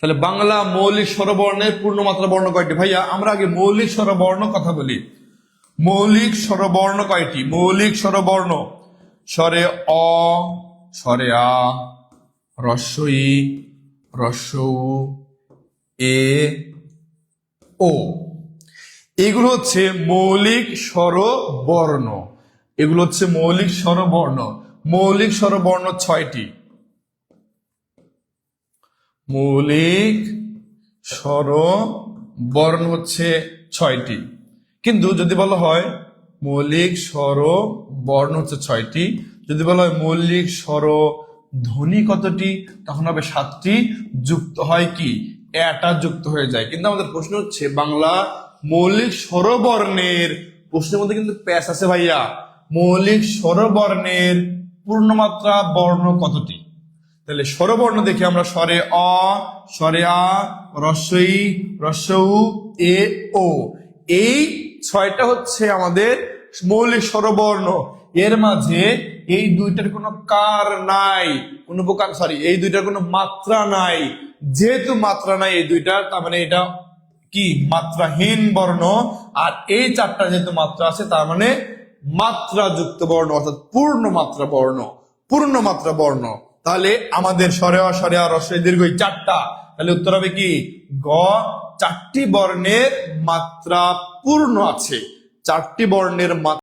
তাহলে বাংলা মৌলিক স্বরবর্ণের পূর্ণমাত্রা বর্ণ কয়টি? ভাইয়া, আমরা আগে মৌলিক স্বরবর্ণ কথা বলি। মৌলিক স্বরবর্ণ কয়টি? মৌলিক স্বরবর্ণ। স্বরে অ, স্বরে আ, রস্বই রস্যৌ এ, ও। এগুলো হচ্ছে মৌলিক স্বরবর্ণ। এগুলো হচ্ছে মৌলিক স্বরবর্ণ। মৌলিক স্বরবর্ণ ছয়টি। মৌলিক স্বর বর্ণ হচ্ছে ছয়টি। কিন্তু যদি বলা হয় মৌলিক স্বর বর্ণ হচ্ছে ছয়টি, যদি বলা হয় মৌলিক স্বর ধ্বনি কতটি, তখন হবে সাতটি। যুক্ত হয় কি? এটা যুক্ত হয়ে যায়। কিন্তু আমাদের প্রশ্ন হচ্ছে, বাংলা মৌলিক স্বরবর্ণের, প্রশ্নের মধ্যে কিন্তু প্যাস আছে ভাইয়া, মৌলিক স্বরবর্ণের পূর্ণমাত্রা বর্ণ কতটি? তাহলে স্বরবর্ণ দেখি আমরা স্বরে অ, স্বরে আ রস্বই রস্যৌ এ, ও। এই ছয়টা হচ্ছে আমাদের মৌলিক স্বরবর্ণ। এর মাঝে এই দুইটার কোনো কার নাই, কোনো প্রকার সরি এই দুইটার কোনো মাত্রা নাই। যেহেতু মাত্রা নাই এই দুইটার তার মানে এটা কি? মাত্রাহীন বর্ণ। আর এই চারটা যেহেতু মাত্রা আছে, তার মানে মাত্রা যুক্ত বর্ণ, অর্থাৎ পূর্ণ মাত্রা বর্ণ পূর্ণ মাত্রা বর্ণ। তাহলে আমাদের সরেয়া সরেয়া স্বরে আর রস্বই দীর্ঘ চারটা। তাহলে উত্তর হবে কি? গ, চারটি বর্ণের মাত্রা পূর্ণ আছে। চারটি বর্ণের মাত্রা